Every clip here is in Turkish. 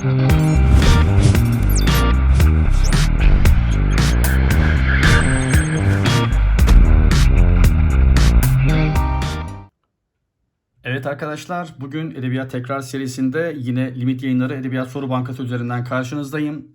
Evet arkadaşlar, bugün Edebiyat Tekrar serisinde yine Limit Yayınları Edebiyat Soru Bankası üzerinden karşınızdayım.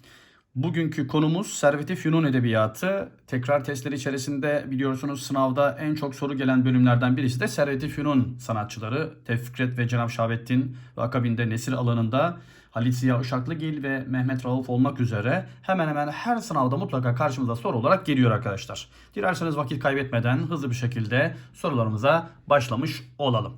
Bugünkü konumuz Servet-i Fünun Edebiyatı. Tekrar testleri içerisinde biliyorsunuz sınavda en çok soru gelen bölümlerden birisi de Servet-i Fünun sanatçıları. Tevfik Fikret ve Cenab Şahabettin ve akabinde Nesir alanında Halit Ziya Uşaklıgil ve Mehmet Rauf olmak üzere hemen hemen her sınavda mutlaka karşımıza soru olarak geliyor arkadaşlar. Dilerseniz vakit kaybetmeden hızlı bir şekilde sorularımıza başlamış olalım.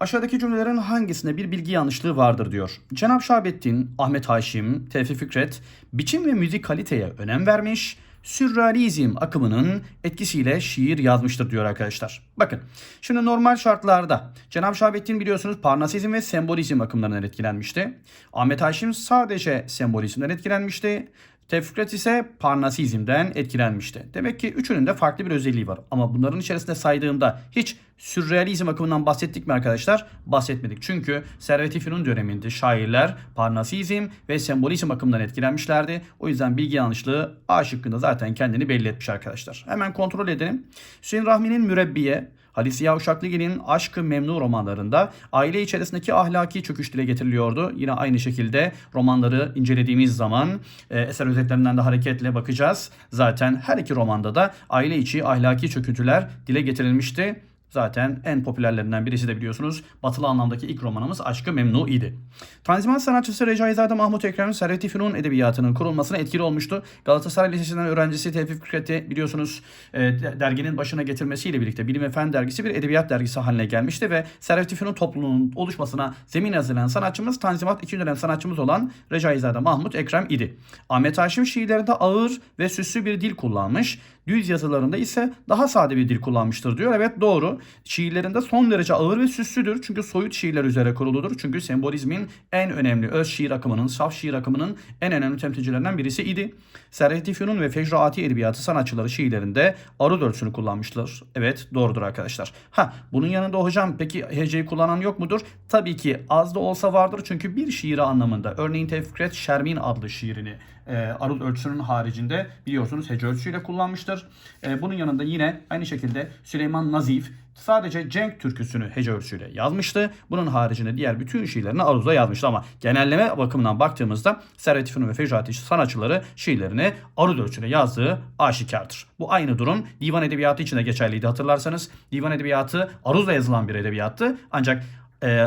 Aşağıdaki cümlelerin hangisinde bir bilgi yanlışlığı vardır diyor. Cenab Şahabettin, Ahmet Haşim, Tevfik Fikret biçim ve müzik kaliteye önem vermiş, sürrealizm akımının etkisiyle şiir yazmıştır diyor arkadaşlar. Bakın şimdi normal şartlarda Cenab Şahabettin biliyorsunuz parnasizm ve sembolizm akımlarından etkilenmişti. Ahmet Haşim sadece sembolizmden etkilenmişti. Tevfikret ise Parnasizm'den etkilenmişti. Demek ki üçünün de farklı bir özelliği var. Ama bunların içerisinde saydığımda hiç sürrealizm akımından bahsettik mi arkadaşlar? Bahsetmedik. Çünkü Servet-i Fünun döneminde şairler Parnasizm ve sembolizm akımından etkilenmişlerdi. O yüzden bilgi yanlışlığı A şıkkında zaten kendini belli etmiş arkadaşlar. Hemen kontrol edelim. Hüseyin Rahmi'nin Mürebbiye, Halis Ziya Uşaklıgil'in Aşk-ı Memnu romanlarında aile içerisindeki ahlaki çöküş dile getiriliyordu. Yine aynı şekilde romanları incelediğimiz zaman e, eser özetlerinden de hareketle bakacağız. Zaten her iki romanda da aile içi ahlaki çöküntüler dile getirilmişti. Zaten en popülerlerinden birisi de biliyorsunuz batılı anlamdaki ilk romanımız Aşkı Memnu idi. Tanzimat sanatçısı Recaizade Mahmut Ekrem Servet-i Fünun edebiyatının kurulmasına etkili olmuştu. Galatasaray Lisesi'nden öğrencisi Tevfik Fikret'i biliyorsunuz e, derginin başına getirmesiyle birlikte Bilim ve Fen dergisi bir edebiyat dergisi haline gelmişti ve Servet-i Fünun topluluğunun oluşmasına zemin hazırlayan sanatçımız Tanzimat 2. dönem sanatçımız olan Recaizade Mahmut Ekrem idi. Ahmet Haşim şiirlerinde ağır ve süslü bir dil kullanmış. Düz yazılarında ise daha sade bir dil kullanmıştır diyor. Evet doğru. Şiirlerinde son derece ağır ve süslüdür. Çünkü soyut şiirler üzere kuruludur. Çünkü sembolizmin en önemli öz şiir akımının, saf şiir akımının en önemli temsilcilerinden birisi idi. Servet-i Fünun ve Fecraati Edebiyatı sanatçıları şiirlerinde aruz ölçüsünü kullanmışlar. Evet doğrudur arkadaşlar. Ha bunun yanında hocam peki heceyi kullanan yok mudur? Tabii ki az da olsa vardır. Çünkü bir şiiri anlamında. Örneğin Tevfikret Şermin adlı şiirini e, aruz ölçüsünün haricinde biliyorsunuz hece ölçüsüyle kullanmıştır. E, bunun yanında yine aynı şekilde Süleyman Nazif sadece Cenk türküsünü hece ölçüsüyle yazmıştı. Bunun haricinde diğer bütün şiirlerini aruzla yazmıştı ama genelleme bakımından baktığımızda Servet-i Fünun ve Fecrati sanatçıları şiirlerini aruz ölçüyle yazdığı aşikardır. Bu aynı durum divan edebiyatı için de geçerliydi hatırlarsanız. Divan edebiyatı aruzla yazılan bir edebiyattı. Ancak e,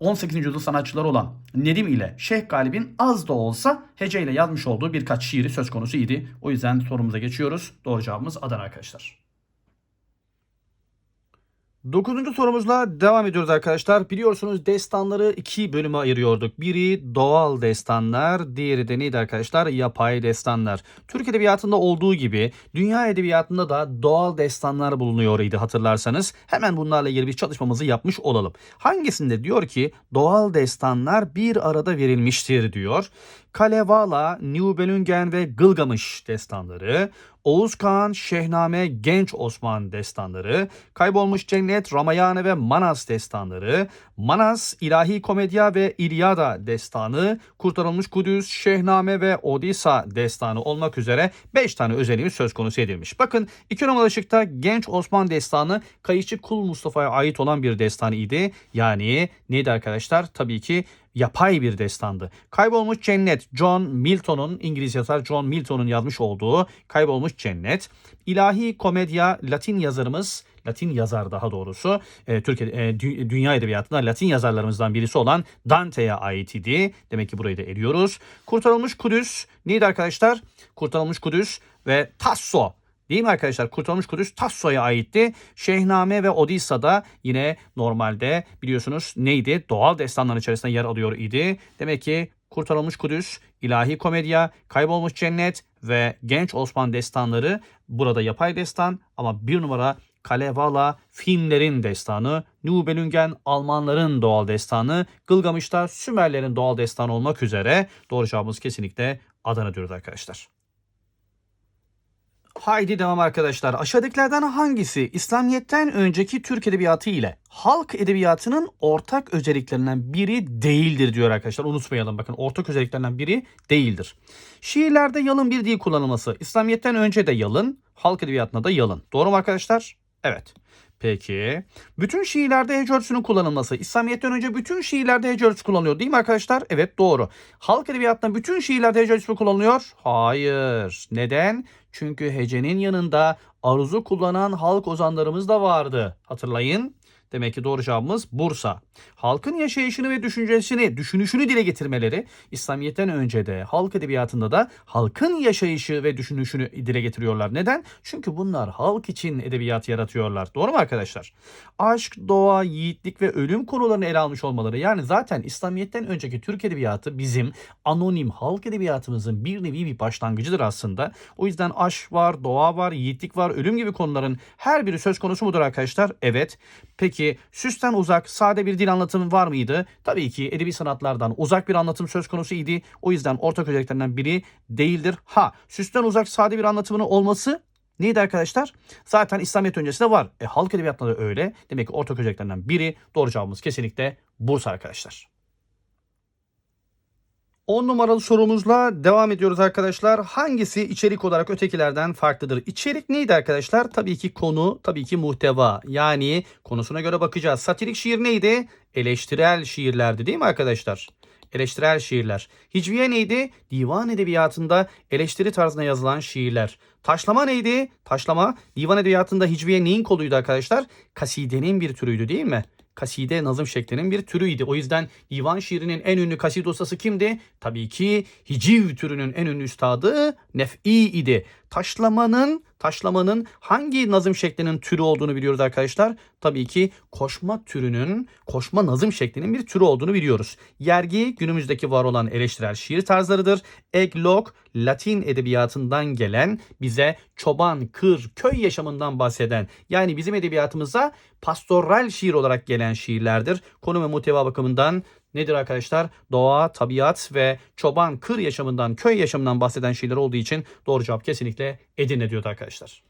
18. yüzyıl sanatçıları olan Nedim ile Şeyh Galip'in az da olsa hece ile yazmış olduğu birkaç şiiri söz konusu idi. O yüzden sorumuza geçiyoruz. Doğru cevabımız Adana arkadaşlar. Dokuzuncu sorumuzla devam ediyoruz arkadaşlar. Biliyorsunuz destanları iki bölüme ayırıyorduk. Biri doğal destanlar, diğeri de neydi arkadaşlar? Yapay destanlar. Türk edebiyatında olduğu gibi dünya edebiyatında da doğal destanlar bulunuyor idi hatırlarsanız. Hemen bunlarla ilgili bir çalışmamızı yapmış olalım. Hangisinde diyor ki doğal destanlar bir arada verilmiştir diyor. Kalevala, Nibelungen ve Gılgamış destanları, Oğuz Kağan, Şehname, Genç Osman destanları, Kaybolmuş Cennet, Ramayana ve Manas destanları, Manas, İlahi Komedya ve İlyada destanı, Kurtarılmış Kudüs, Şehname ve Odisa destanı olmak üzere 5 tane özelliği söz konusu edilmiş. Bakın iki numaralı şıkta Genç Osman destanı Kayıcı Kul Mustafa'ya ait olan bir destan idi. Yani neydi arkadaşlar? Tabii ki yapay bir destandı. Kaybolmuş Cennet John Milton'un İngiliz yazar John Milton'un yazmış olduğu Kaybolmuş Cennet. İlahi Komedya Latin yazarımız Latin yazar daha doğrusu e, Türkiye e, dü- dünya edebiyatında Latin yazarlarımızdan birisi olan Dante'ye ait idi. Demek ki burayı da eliyoruz. Kurtarılmış Kudüs neydi arkadaşlar? Kurtarılmış Kudüs ve Tasso Değil mi arkadaşlar? Kurtulmuş Kudüs Tasso'ya aitti. Şehname ve Odissa da yine normalde biliyorsunuz neydi? Doğal destanların içerisinde yer alıyor idi. Demek ki Kurtarılmış Kudüs, İlahi Komedya, Kaybolmuş Cennet ve Genç Osman destanları burada yapay destan ama bir numara Kalevala filmlerin destanı, Nibelungen Almanların doğal destanı, Gılgamış'ta Sümerlerin doğal destanı olmak üzere doğru cevabımız kesinlikle Adana diyoruz arkadaşlar. Haydi devam arkadaşlar. Aşağıdakilerden hangisi İslamiyet'ten önceki Türk edebiyatı ile halk edebiyatının ortak özelliklerinden biri değildir diyor arkadaşlar. Unutmayalım bakın ortak özelliklerinden biri değildir. Şiirlerde yalın bir dil kullanılması. İslamiyet'ten önce de yalın, halk edebiyatında da yalın. Doğru mu arkadaşlar? Evet. Peki. Bütün şiirlerde hece ölçüsünün kullanılması. İslamiyet'ten önce bütün şiirlerde hece ölçüsü kullanılıyor değil mi arkadaşlar? Evet doğru. Halk edebiyatında bütün şiirlerde hece ölçüsü kullanılıyor? Hayır. Neden? Çünkü hecenin yanında aruzu kullanan halk ozanlarımız da vardı. Hatırlayın. Demek ki doğru cevabımız Bursa. Halkın yaşayışını ve düşüncesini, düşünüşünü dile getirmeleri İslamiyet'ten önce de halk edebiyatında da halkın yaşayışı ve düşünüşünü dile getiriyorlar. Neden? Çünkü bunlar halk için edebiyat yaratıyorlar. Doğru mu arkadaşlar? Aşk, doğa, yiğitlik ve ölüm konularını ele almış olmaları. Yani zaten İslamiyet'ten önceki Türk edebiyatı bizim anonim halk edebiyatımızın bir nevi bir başlangıcıdır aslında. O yüzden aşk var, doğa var, yiğitlik var, ölüm gibi konuların her biri söz konusu mudur arkadaşlar? Evet. Peki süsten uzak, sade bir dil anlatımı var mıydı? Tabii ki edebi sanatlardan uzak bir anlatım söz konusu idi. O yüzden ortak özelliklerinden biri değildir. Ha, süsten uzak, sade bir anlatımının olması Neydi arkadaşlar? Zaten İslamiyet öncesinde var. E, halk edebiyatında da öyle. Demek ki ortak özelliklerinden biri. Doğru cevabımız kesinlikle Bursa arkadaşlar. 10 numaralı sorumuzla devam ediyoruz arkadaşlar. Hangisi içerik olarak ötekilerden farklıdır? İçerik neydi arkadaşlar? Tabii ki konu, tabii ki muhteva. Yani konusuna göre bakacağız. Satirik şiir neydi? Eleştirel şiirlerdi değil mi arkadaşlar? Eleştirel şiirler. Hicviye neydi? Divan edebiyatında eleştiri tarzına yazılan şiirler. Taşlama neydi? Taşlama divan edebiyatında hicviye neyin koluydu arkadaşlar? Kasidenin bir türüydü değil mi? Kaside nazım şeklinin bir türüydü. O yüzden divan şiirinin en ünlü kaside ustası kimdi? Tabii ki hiciv türünün en ünlü üstadı Nef'i idi. Taşlamanın taşlamanın hangi nazım şeklinin türü olduğunu biliyoruz arkadaşlar. Tabii ki koşma türünün, koşma nazım şeklinin bir türü olduğunu biliyoruz. Yergi günümüzdeki var olan eleştirel şiir tarzlarıdır. Eglok Latin edebiyatından gelen bize çoban, kır, köy yaşamından bahseden yani bizim edebiyatımıza pastoral şiir olarak gelen şiirlerdir. Konu ve muhteva bakımından nedir arkadaşlar? Doğa, tabiat ve çoban, kır yaşamından, köy yaşamından bahseden şeyler olduğu için doğru cevap kesinlikle Edirne diyordu arkadaşlar.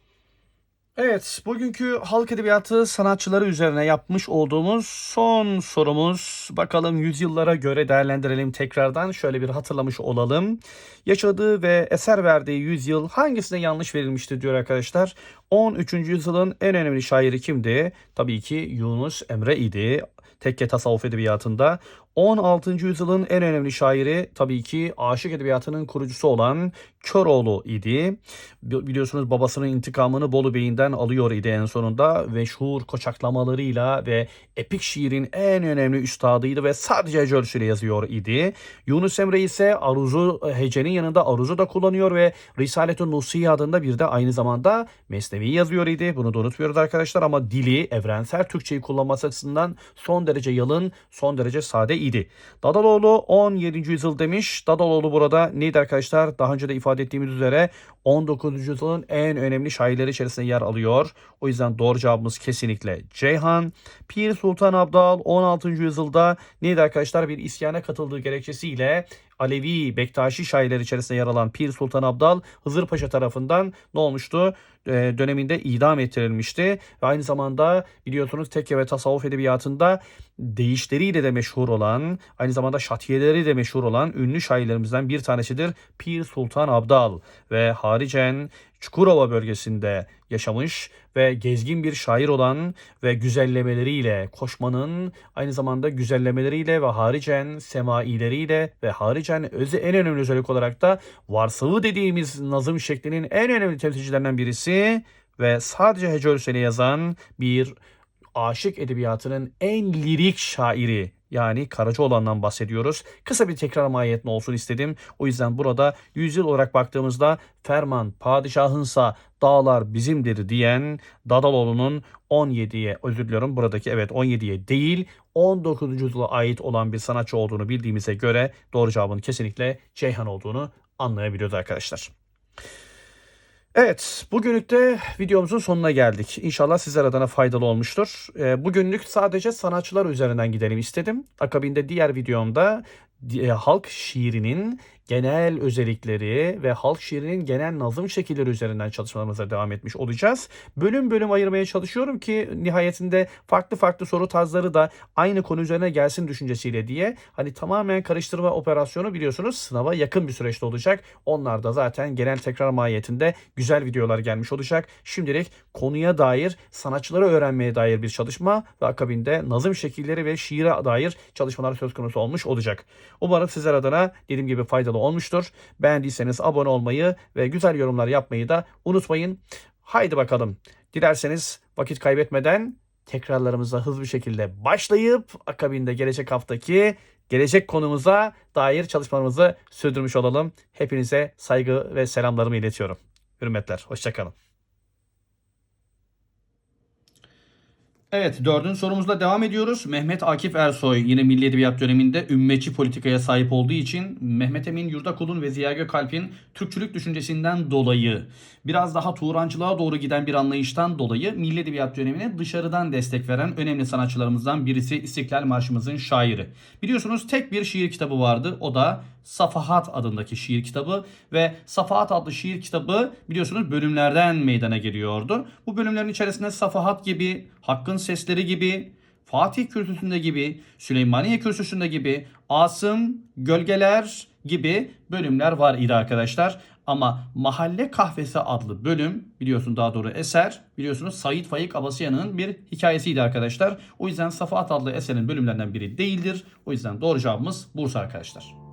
Evet, bugünkü halk edebiyatı sanatçıları üzerine yapmış olduğumuz son sorumuz. Bakalım yüzyıllara göre değerlendirelim tekrardan. Şöyle bir hatırlamış olalım. Yaşadığı ve eser verdiği yüzyıl hangisine yanlış verilmişti diyor arkadaşlar. 13. yüzyılın en önemli şairi kimdi? Tabii ki Yunus Emre idi tekke tasavvuf edebiyatında. 16. yüzyılın en önemli şairi tabii ki aşık edebiyatının kurucusu olan Köroğlu idi. Biliyorsunuz babasının intikamını Bolu Bey'inden alıyor idi en sonunda. Meşhur koçaklamalarıyla ve epik şiirin en önemli üstadıydı ve sadece Ecölsü'yle yazıyor idi. Yunus Emre ise aruzu hecenin yanında aruzu da kullanıyor ve Risalet-ü Nusiye adında bir de aynı zamanda Mesnevi yazıyor idi. Bunu da unutmuyoruz arkadaşlar ama dili evrensel Türkçeyi kullanması açısından son derece yalın, son derece sade idi. Dadaloğlu 17. yüzyıl demiş. Dadaloğlu burada neydi arkadaşlar? Daha önce de ifade ettiğimiz üzere 19. yüzyılın en önemli şairleri içerisinde yer alıyor. O yüzden doğru cevabımız kesinlikle Ceyhan. Pir Sultan Abdal 16. yüzyılda neydi arkadaşlar? Bir isyana katıldığı gerekçesiyle Alevi Bektaşi şairler içerisinde yer alan Pir Sultan Abdal Hızır Paşa tarafından ne olmuştu? Ee, döneminde idam ettirilmişti. Ve aynı zamanda biliyorsunuz tekke ve tasavvuf edebiyatında değişleriyle de meşhur olan, aynı zamanda şatiyeleri de meşhur olan ünlü şairlerimizden bir tanesidir Pir Sultan Abdal ve haricen Çukurova bölgesinde yaşamış ve gezgin bir şair olan ve güzellemeleriyle koşmanın aynı zamanda güzellemeleriyle ve haricen semaileriyle ve haricen özü en önemli özellik olarak da varsavı dediğimiz nazım şeklinin en önemli temsilcilerinden birisi ve sadece hece yazan bir aşık edebiyatının en lirik şairi yani Karacaoğlan'dan bahsediyoruz. Kısa bir tekrar mahiyetli olsun istedim. O yüzden burada yüzyıl olarak baktığımızda ferman padişahınsa dağlar bizimdir diyen Dadaloğlu'nun 17'ye özür diliyorum buradaki evet 17'ye değil 19. yüzyıla ait olan bir sanatçı olduğunu bildiğimize göre doğru cevabın kesinlikle Ceyhan olduğunu anlayabiliyoruz arkadaşlar. Evet, bugünlük de videomuzun sonuna geldik. İnşallah sizler adına faydalı olmuştur. E, bugünlük sadece sanatçılar üzerinden gidelim istedim. Akabinde diğer videomda e, halk şiirinin genel özellikleri ve halk şiirinin genel nazım şekilleri üzerinden çalışmalarımıza devam etmiş olacağız. Bölüm bölüm ayırmaya çalışıyorum ki nihayetinde farklı farklı soru tarzları da aynı konu üzerine gelsin düşüncesiyle diye hani tamamen karıştırma operasyonu biliyorsunuz sınava yakın bir süreçte olacak. Onlar da zaten genel tekrar mahiyetinde güzel videolar gelmiş olacak. Şimdilik konuya dair sanatçıları öğrenmeye dair bir çalışma ve akabinde nazım şekilleri ve şiire dair çalışmalar söz konusu olmuş olacak. Umarım sizler adına dediğim gibi faydalı olmuştur. Beğendiyseniz abone olmayı ve güzel yorumlar yapmayı da unutmayın. Haydi bakalım. Dilerseniz vakit kaybetmeden tekrarlarımıza hızlı bir şekilde başlayıp akabinde gelecek haftaki gelecek konumuza dair çalışmalarımızı sürdürmüş olalım. Hepinize saygı ve selamlarımı iletiyorum. Hürmetler. Hoşçakalın. Evet dördüncü sorumuzla devam ediyoruz. Mehmet Akif Ersoy yine Milli Edebiyat döneminde ümmetçi politikaya sahip olduğu için Mehmet Emin Yurdakul'un ve Ziya Gökalp'in Türkçülük düşüncesinden dolayı biraz daha Turancılığa doğru giden bir anlayıştan dolayı Milli Edebiyat dönemine dışarıdan destek veren önemli sanatçılarımızdan birisi İstiklal Marşımızın şairi. Biliyorsunuz tek bir şiir kitabı vardı. O da Safahat adındaki şiir kitabı ve Safahat adlı şiir kitabı biliyorsunuz bölümlerden meydana geliyordu. Bu bölümlerin içerisinde Safahat gibi, Hakkın Sesleri gibi, Fatih Kürsüsü'nde gibi, Süleymaniye Kürsüsü'nde gibi, Asım, Gölgeler gibi bölümler var idi arkadaşlar. Ama Mahalle Kahvesi adlı bölüm biliyorsun daha doğru eser biliyorsunuz Said Faik Abasıyan'ın bir hikayesiydi arkadaşlar. O yüzden Safahat adlı eserin bölümlerinden biri değildir. O yüzden doğru cevabımız Bursa arkadaşlar.